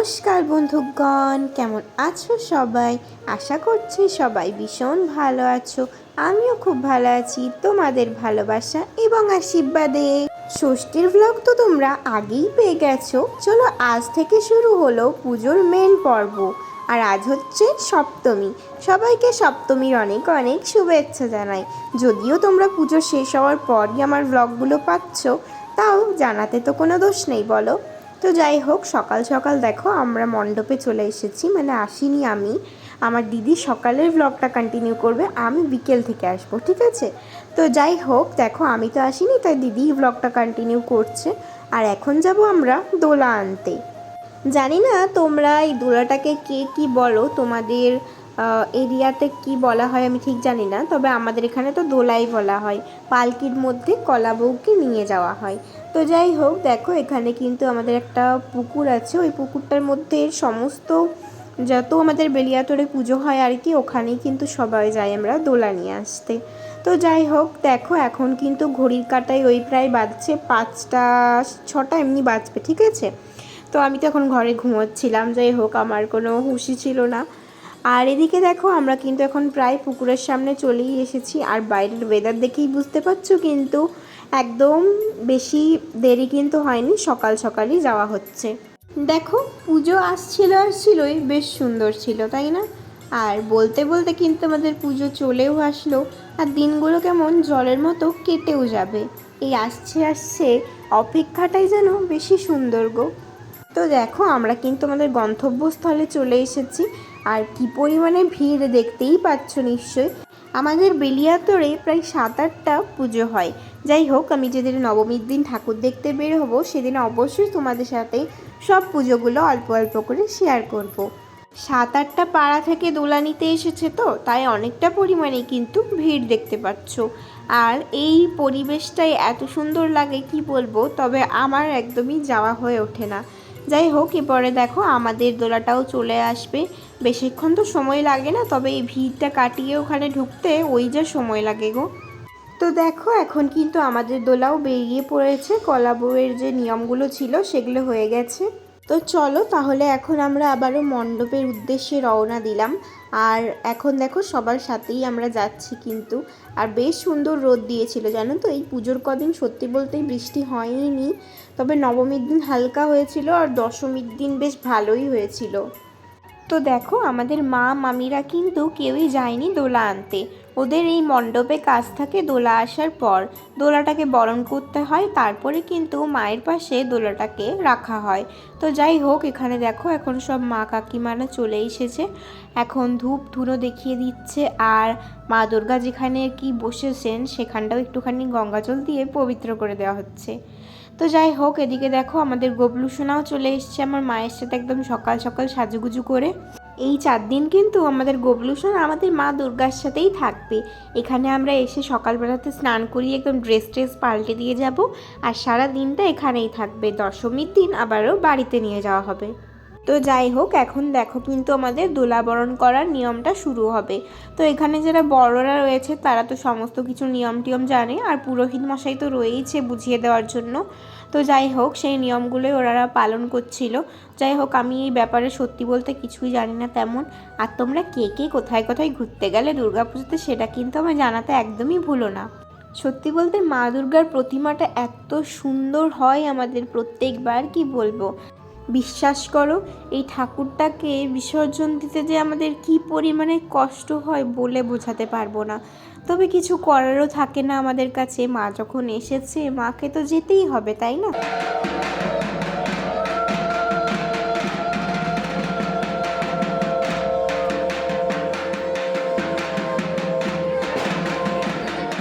নমস্কার বন্ধুগণ, কেমন আছো সবাই? আশা করছি সবাই ভীষণ ভালো আছো। আমিও খুব ভালো আছি, তোমাদের ভালোবাসা এবং আশীর্বাদে। ষষ্ঠীর ব্লগ তো তোমরা আগেই পেয়ে গেছো। চলো আজ থেকে শুরু হলো পুজোর মেন পর্ব। আর আজ হচ্ছে সপ্তমী। সবাইকে সপ্তমীর অনেক অনেক শুভেচ্ছা জানাই। যদিও তোমরা পুজো শেষ হওয়ার পরই আমার ব্লগগুলো পাচ্ছ, তাও জানাতে তো কোনো দোষ নেই, বলো। তো যাই হোক, সকাল সকাল দেখো আমরা মণ্ডপে চলে এসেছি। মানে আসিনি আমি। আমার দিদি সকালের ব্লগটা কন্টিনিউ করবে, আমি বিকেল থেকে আসব, ঠিক আছে? তো যাই হোক, দেখো আমি তো আসিনি, তাই দিদি ব্লগটা কন্টিনিউ করছে। আর এখন যাব আমরা দোলা আনতে। জানি না তোমরা এই দোলাটাকে কে কি বলো, তোমাদের এরিয়াতে কি বলা হয় আমি ঠিক জানি না। তবে আমাদের এখানে তো দোলাই বলা হয়। পালকির মধ্যে কলা বউকে নিয়ে যাওয়া হয়। তো যাই হোক, দেখো এখানে কিন্তু আমাদের একটা পুকুর আছে। ওই পুকুরটার মধ্যে সমস্ত যত আমাদের বেলিয়াতরে পুজো হয় আর কি, ওখানেই কিন্তু সবাই যাই আমরা দোলা নিয়ে আসতে। তো যাই হোক, দেখো এখন কিন্তু ঘড়ির কাটায় ওই প্রায় বাজছে পাঁচটা, ছটা এমনি বাজবে, ঠিক আছে? তো আমি তো এখন ঘরে ঘুমোচ্ছিলাম, যাই হোক, আমার কোনো হুশি ছিল না। আর এদিকে দেখো আমরা কিন্তু এখন প্রায় পুকুরের সামনে চলেই এসেছি, আর বাইরের ওয়েদার দেখেই বুঝতে পারছ কিন্তু একদম বেশি দেরি কিন্তু হয়নি, সকাল সকালই যাওয়া হচ্ছে। দেখো, পুজো আসছিল আসছিলই বেশ সুন্দর ছিল, তাই না? আর বলতে বলতে কিন্তু আমাদের পুজো চলেও আসলো, আর দিনগুলো কেমন জলের মতো কেটেও যাবে। এই আসছে আসছে অপেক্ষাটাই যেন বেশি সুন্দর গো। তো দেখো, আমরা কিন্তু আমাদের গন্তব্যস্থলে চলে এসেছি, আর কি পরিমাণে ভিড় দেখতেই পাচ্ছ নিশ্চয়ই। আমাদের বেলিয়াতরে প্রায় সাত আটটা পুজো হয় যাই হোক, আমি যেদিন নবমীর দিন ঠাকুর দেখতে বের হব, সেদিন অবশ্যই তোমাদের সাথে সব পুজোগুলো অল্প অল্প করে শেয়ার করব। সাত আটটা পাড়া থেকে দোলা নিতে এসেছে তো, তাই অনেকটা পরিমাণে কিন্তু ভিড় দেখতে পাচ্ছ। আর এই পরিবেশটাই এত সুন্দর লাগে, কি বলব? তবে আমার একদমই যাওয়া হয়ে ওঠে না। যাই হোক, এরপরে দেখো আমাদের দোলাটাও চলে আসবে। বেশিক্ষণ তো সময় লাগে না, তবে এই ভিড়টা কাটিয়ে ওখানে ঢুকতে ওই যা সময় লাগে গো। তো দেখো, এখন কিন্তু আমাদের দোলাও বেরিয়ে পড়েছে। কলা বউয়ের যে নিয়মগুলো ছিল, সেগুলো হয়ে গেছে। তো চলো, তাহলে এখন আমরা আবারও মণ্ডপের উদ্দেশ্যে রওনা দিলাম। আর এখন দেখো, সবার সাথেই আমরা যাচ্ছি কিন্তু। আর বেশ সুন্দর রোদ দিয়েছিল, জানো তো? এই পুজোর কদিন সত্যি বলতেই বৃষ্টি হয়নি। তবে নবমীর দিন হালকা হয়েছিল, আর দশমীর দিন বেশ ভালোই হয়েছিল। তো দেখো, আমাদের মা, মামিরা কিন্তু কেউই যায়নি দোলা আনতে। ওদের এই মণ্ডপে কাজ থাকে দোলা আসার পর। দোলাটাকে বরণ করতে হয়, তারপরে কিন্তু মায়ের পাশে দোলাটাকে রাখা হয়। তো যাই হোক, এখানে দেখো, এখন সব মা কাকিমারা চলে এসেছে। এখন ধূপ ধুনো দেখিয়ে দিচ্ছে, আর মা দুর্গা যেখানে কি বসেছেন, সেখানটাও একটুখানি গঙ্গাজল দিয়ে পবিত্র করে দেওয়া হচ্ছে। তো যাই হোক, এদিকে দেখো আমাদের গবলু সোনাও চলে এসছে আমার মায়ের সাথে একদম সকাল সকাল সাজুগুজু করে। এই চার দিন কিন্তু আমাদের গবলুসন আমাদের মা দুর্গার সাথেই থাকবে। এখানে আমরা এসে সকালবেলাতে স্নান করিয়ে একদম ড্রেস ট্রেস পাল্টে দিয়ে যাব। আর সারা দিনটা এখানেই থাকবে। দশমীর দিন আবারও বাড়িতে নিয়ে যাওয়া হবে। তো যাই হোক, এখন দেখো কিন্তু আমাদের দোলাবরণ করার নিয়মটা শুরু হবে। তো এখানে যারা বড়রা রয়েছে, তারা তো সমস্ত কিছু নিয়ম টিয়ম জানে, আর পুরোহিত মশাই তো রয়েইছে বুঝিয়ে দেওয়ার জন্য। তো যাই হোক, সেই নিয়মগুলোই ওনারা পালন করছিল। যাই হোক, আমি এই ব্যাপারে সত্যি বলতে কিছুই জানি না তেমন। আর তোমরা কে কে কোথায় কোথায় ঘুরতে গেলে দুর্গাপুজোতে সেটা কিন্তু আমার জানাতে একদমই ভুলো না। সত্যি বলতে মা দুর্গার প্রতিমাটা এত সুন্দর হয় আমাদের প্রত্যেকবার, কি বলব? বিশ্বাস করো, এই ঠাকুরটাকে বিসর্জন দিতে যে আমাদের কি পরিমাণে কষ্ট হয় বলে বোঝাতে পারব না। তবে কিছু করারও থাকে না আমাদের কাছে। মা যখন এসেছে, মাকে তো যেতেই হবে, তাই না?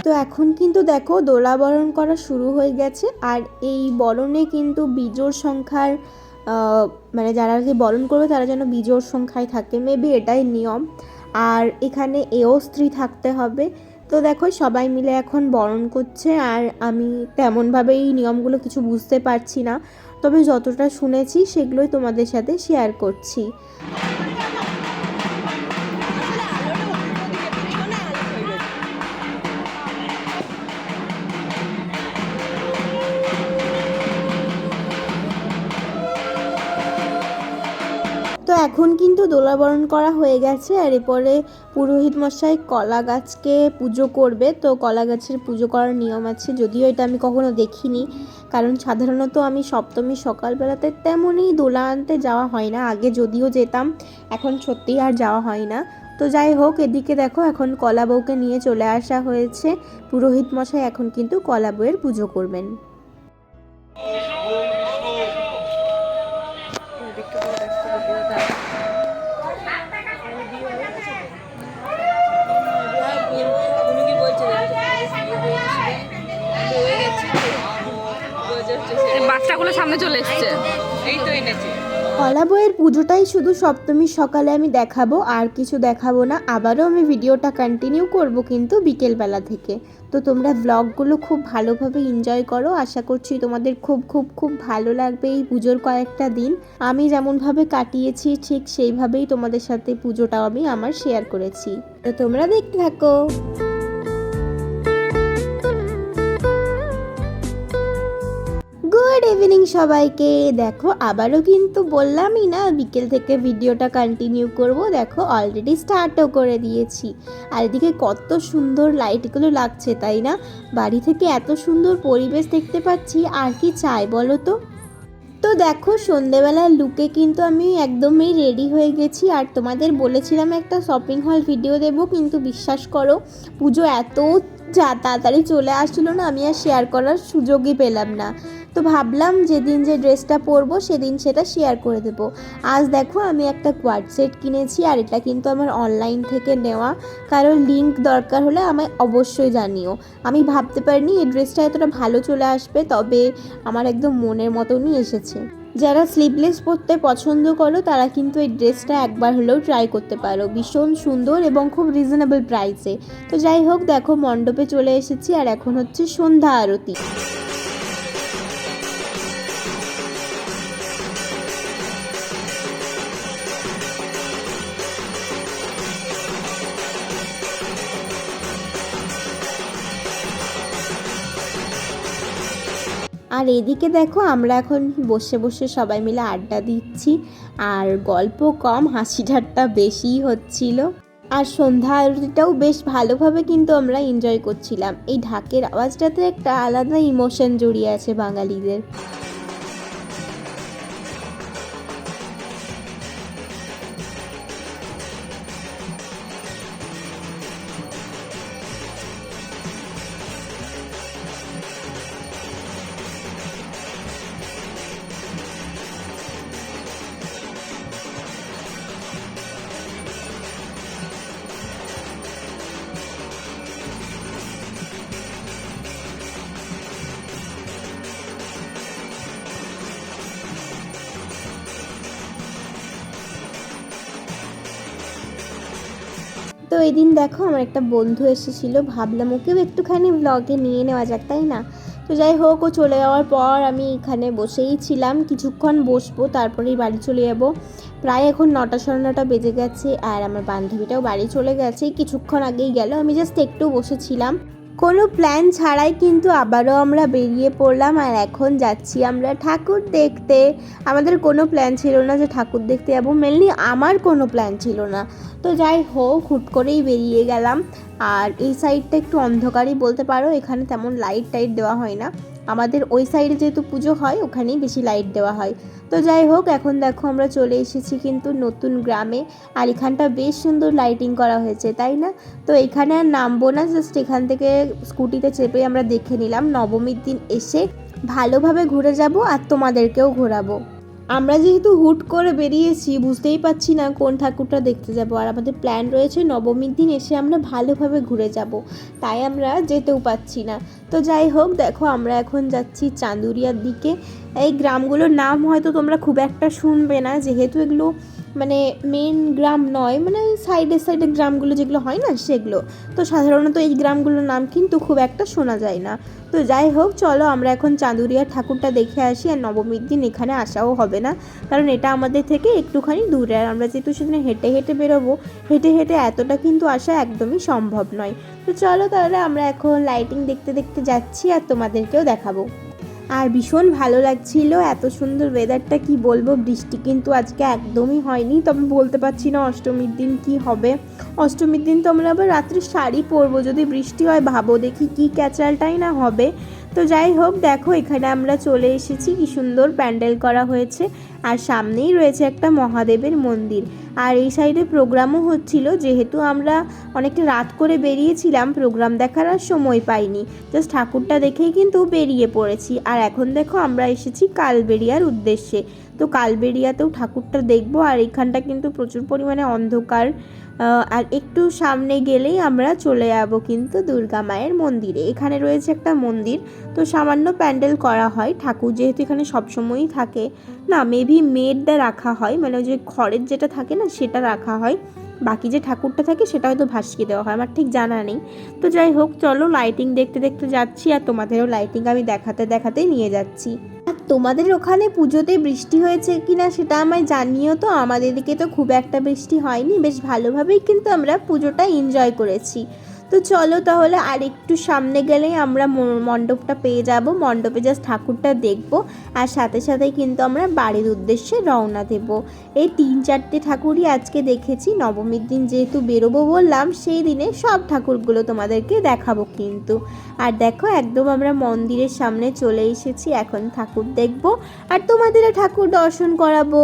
তো এখন কিন্তু দেখো দোলা বরণ করা শুরু হয়ে গেছে। আর এই বরণে কিন্তু বিজোর সংখ্যার মানে যারা আর কি বরণ করবে তারা যেন বিজোর সংখ্যায় থাকে মেবি এটাই নিয়ম। আর এখানে এও স্ত্রী থাকতে হবে। তো দেখো, সবাই মিলে এখন বরণ করছে আর আমি তেমনভাবে এই নিয়মগুলো কিছু বুঝতে পারছি না। তবে যতটা শুনেছি সেগুলোই তোমাদের সাথে শেয়ার করছি। এখন কিন্তু দোলাবরণ করা হয়ে গেছে আর এরপরে পুরোহিত মশাই কলা গাছকে পুজো করবে। তো কলা গাছের পুজো করার নিয়ম আছে, যদিও এটা আমি কখনো দেখিনি। কারণ সাধারণত আমি সপ্তমী সকালবেলাতে তেমনই দোলা আনতে যাওয়া হয় না। আগে যদিও যেতাম, এখন সত্যিই আর যাওয়া হয় না। তো যাই হোক, এদিকে দেখো এখন কলা বউকে নিয়ে চলে আসা হয়েছে। পুরোহিত মশাই এখন কিন্তু কলা বউয়ের পুজো করবেন। এই সামনে চলে এসছে। এই তো এনেছে। কলা বইয়ের পুজোটাই শুধু সপ্তমীর সকালে আমি দেখাবো আর কিছু দেখাবো না। আবারও আমি ভিডিওটা কন্টিনিউ করব কিন্তু বিকেলবেলা থেকে। তো তোমরা ব্লগগুলো খুব ভালোভাবে এনজয় করো। আশা করছি তোমাদের খুব খুব খুব ভালো লাগবে এই পুজোর কয়েকটা দিন। আমি যেমনভাবে কাটিয়েছি ঠিক সেইভাবেই তোমাদের সাথে পুজোটাও আমি আমার শেয়ার করেছি। তো তোমরা দেখতে থাকো। গুড ইভিনিং সবাইকে। দেখো, আবারও কিন্তু বললামই না, বিকেল থেকে ভিডিওটা কন্টিনিউ করব। দেখো অলরেডি স্টার্টও করে দিয়েছি। আর এদিকে কত সুন্দর লাইটগুলো লাগছে, তাই না? বাড়ি থেকে এত সুন্দর পরিবেশ দেখতে পাচ্ছি। আর কি চাই বলো তো? তো দেখো সন্ধেবেলার লুকে কিন্তু আমি একদমই রেডি হয়ে গেছি। আর তোমাদের বলেছিলাম একটা শপিং হল ভিডিও দেব, কিন্তু বিশ্বাস করো, পুজো এত যা তাড়াতাড়ি চলে আসছিল না, আমি আর শেয়ার করার সুযোগই পেলাম না। তো ভাবলাম যেদিন যে ড্রেসটা পরবো সেদিন সেটা শেয়ার করে দেবো। আজ দেখো আমি একটা কোয়াড সেট কিনেছি আর এটা কিন্তু আমার অনলাইন থেকে নেওয়া। কারণ লিঙ্ক দরকার হলে আমায় অবশ্যই জানিও। আমি ভাবতে পারিনি এই ড্রেসটা এতটা ভালো চলে আসবে, তবে আমার একদম মনের মতনই এসেছে। যারা স্লিভলেস পরতে পছন্দ করো, তারা কিন্তু এই ড্রেসটা একবার হলেও ট্রাই করতে পারো। ভীষণ সুন্দর এবং খুব রিজনেবল প্রাইসে তো যাই হোক, দেখো মণ্ডপে চলে এসেছি আর এখন হচ্ছে সন্ধ্যা আরতি। আর এদিকে দেখো আমরা এখন বসে বসে সবাই মিলে আড্ডা দিচ্ছি। আর গল্প কম, হাসি ঠাট্টা বেশিই হচ্ছিল। আর সন্ধ্যা আরতিটাও বেশ ভালোভাবে কিন্তু আমরা এনজয় করছিলাম। এই ঢাকের আওয়াজটাতে একটা আলাদা ইমোশন জড়িয়ে আছে বাঙালিদের। এই দিন দেখো আমার একটা বন্ধু এসেছিল, ভাবলাম ওকেও একটুখানি ব্লগে নিয়ে নেওয়া যাক, তাই না? তো যাই হোক, ও চলে যাওয়ার পর আমি এখানে বসেই ছিলাম, কিছুক্ষণ বসবো, তারপরেই বাড়ি চলে যাব। প্রায় এখন নটা সাড়ে নটা বেজে গেছে, আর আমার বান্ধবীটাও বাড়ি চলে গেছে, কিছুক্ষণ আগেই গেল, আমি জাস্ট একটু বসেছিলাম। কোনো প্ল্যান ছাড়াই কিন্তু আবারও আমরা বেরিয়ে পড়লাম আর এখন যাচ্ছি আমরা ঠাকুর দেখতে। আমাদের কোনো প্ল্যান ছিল না যে ঠাকুর দেখতে যাব মেনলি আমার কোনো প্ল্যান ছিল না। তো যাই হোক, হুট করেই বেরিয়ে গেলাম। আর এই সাইডটা একটু অন্ধকারই বলতে পারো, এখানে তেমন লাইট টাইট দেওয়া হয় না। আমাদের ওই সাইডে যেহেতু পুজো হয়, ওখানেই বেশি লাইট দেওয়া হয়। তো যাই হোক, এখন দেখো আমরা চলে এসেছি কিন্তু নতুন গ্রামে। আর এখানটা বেশ সুন্দর লাইটিং করা হয়েছে, তাই না? তো এখানে আর নামবো না জাস্ট এখান থেকে স্কুটিতে চেপে আমরা দেখে নিলাম। নবমীর দিন এসে ভালোভাবে ঘুরে যাব আর তোমাদেরকেও ঘোরাবো। আমরা যেহেতু হুট করে বেরিয়েছি, বুঝতেই পারছি না কোন ঠাকুরটা দেখতে যাব। আর আমাদের প্ল্যান রয়েছে নবমীর দিন এসে আমরা ভালোভাবে ঘুরে যাব। তাই আমরা যেতেও পাচ্ছি না। তো যাই হোক, দেখো আমরা এখন যাচ্ছি চাঁদুরিয়ার দিকে। এই গ্রামগুলোর নাম হয়তো তোমরা খুব একটা শুনবে না, যেহেতু এগুলো মানে মেন গ্রাম নয় মানে সাইডে সাইডে গ্রামগুলো যেগুলো হয় না সেগুলো। তো সাধারণত এই গ্রামগুলোর নাম কিন্তু খুব একটা শোনা যায় না। তো যাই হোক, চলো আমরা এখন চাঁদুরিয়ার ঠাকুরটা দেখে আসি আর নবমীর দিন এখানে আসাও হবে না। কারণ এটা আমাদের থেকে একটুখানি দূরে আর আমরা যেহেতু সেখানে হেঁটে হেঁটে বেরোবো, হেঁটে হেঁটে এতটা কিন্তু আসা একদমই সম্ভব নয়। তো চলো তাহলে আমরা এখন লাইটিং দেখতে দেখতে যাচ্ছি আর তোমাদেরকেও দেখাবো। আর ভীষণ ভালো লাগছিল। এত সুন্দর ওয়েদারটা কি বলব? বৃষ্টি কিন্তু আজকে একদমই হয়নি। তবে বলতে পারছি না অষ্টমীর দিন কি হবে। অষ্টমীর দিন তো আমরা আবার রাত্রে শাড়ি পরবো। যদি বৃষ্টি হয়, ভাবো দেখি কি ক্যাচালটাই না হবে। তো যাই হোক, দেখো এখানে আমরা চলে এসেছি। কি সুন্দর প্যান্ডেল করা হয়েছে। আর সামনেই রয়েছে একটা মহাদেবের মন্দির। আর এই সাইডে প্রোগ্রামও হচ্ছিল। যেহেতু আমরা অনেকটা রাত করে বেরিয়েছিলাম, প্রোগ্রাম দেখার আর সময় পাইনি। জাস্ট ঠাকুরটা দেখেই কিন্তু বেরিয়ে পড়েছি। আর এখন দেখো আমরা এসেছি কালবেরিয়ার উদ্দেশ্যে। তো কালবেরিয়াতেও ঠাকুরটা দেখব। আর এখানটা কিন্তু প্রচুর পরিমাণে অন্ধকার আর একটু সামনে গেলেই আমরা চলে যাব কিন্তু দুর্গা মায়ের মন্দিরে। এখানে রয়েছে একটা মন্দির, তো সামান্য প্যান্ডেল করা হয়। ঠাকুর যেহেতু এখানে সবসময়ই থাকে, না মেবি মেডটা রাখা হয় মানে ওই যে খড়ের যেটা থাকে না, সেটা রাখা হয়। বাকি যে ঠাকুরটা থাকে, সেটা হয়তো ভাসকে দেওয়া হয়, আমার ঠিক জানা নেই। তো যাই হোক, চলো লাইটিং দেখতে দেখতে যাচ্ছি, আর তোমাদেরও লাইটিং আমি দেখাতে দেখাতে নিয়ে যাচ্ছি। তোমাদের ওখানে পুজোতে বৃষ্টি হয়েছে কি না সেটা আমায় জানিও তো। আমাদের দিকে তো খুব একটা বৃষ্টি হয়নি। বেশ ভালোভাবেই কিন্তু আমরা পুজোটা এনজয় করেছি। তো চলো তাহলে আর একটু সামনে গেলেই আমরা মণ্ডপটা পেয়ে যাব। মণ্ডপে জাস্ট ঠাকুরটা দেখব আর সাথে সাথে কিন্তু আমরা বাড়ির উদ্দেশ্যে রওনা দেব। এই তিন চারটে ঠাকুরই আজকে দেখেছি। নবমীর দিন যেহেতু বেরোবো বললাম, সেই দিনে সব ঠাকুরগুলো তোমাদেরকে দেখাবো কিন্তু। আর দেখো একদম আমরা মন্দিরের সামনে চলে এসেছি, এখন ঠাকুর দেখব। আর তোমাদেরও ঠাকুর দর্শন করাবো।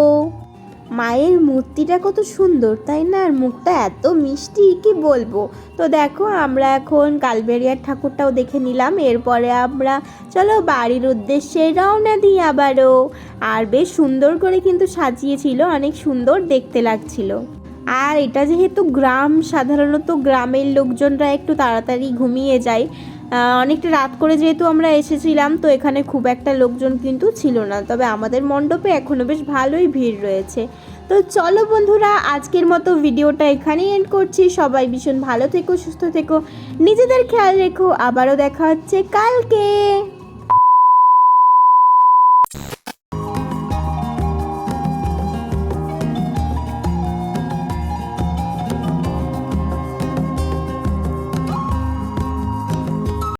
মায়ের মূর্তিটা কত সুন্দর, তাই না? আর মুখটা এত মিষ্টি, কি বলব? তো দেখো, আমরা এখন কালবেরিয়ার ঠাকুরটাও দেখে নিলাম। এরপরে আমরা চলো বাড়ির উদ্দেশ্যে রওনা দিই আবারও। আর বেশ সুন্দর করে কিন্তু সাজিয়েছিল, অনেক সুন্দর দেখতে লাগছিল। আর এটা যেহেতু গ্রাম, সাধারণত গ্রামের লোকজনরা একটু তাড়াতাড়ি ঘুমিয়ে যায়। অনেকটা রাত করে যেহেতু আমরা এসেছিলাম, তো এখানে খুব একটা লোকজন কিন্তু ছিল না। তবে আমাদের মণ্ডপে এখনও বেশ ভালোই ভিড় রয়েছে। তো চলো বন্ধুরা, আজকের মতো ভিডিওটা এখানেই এন্ড করছি। সবাই ভীষণ ভালো থেকো, সুস্থ থেকো। নিজেদের খেয়াল রেখো। আবারও দেখা হচ্ছে কালকে।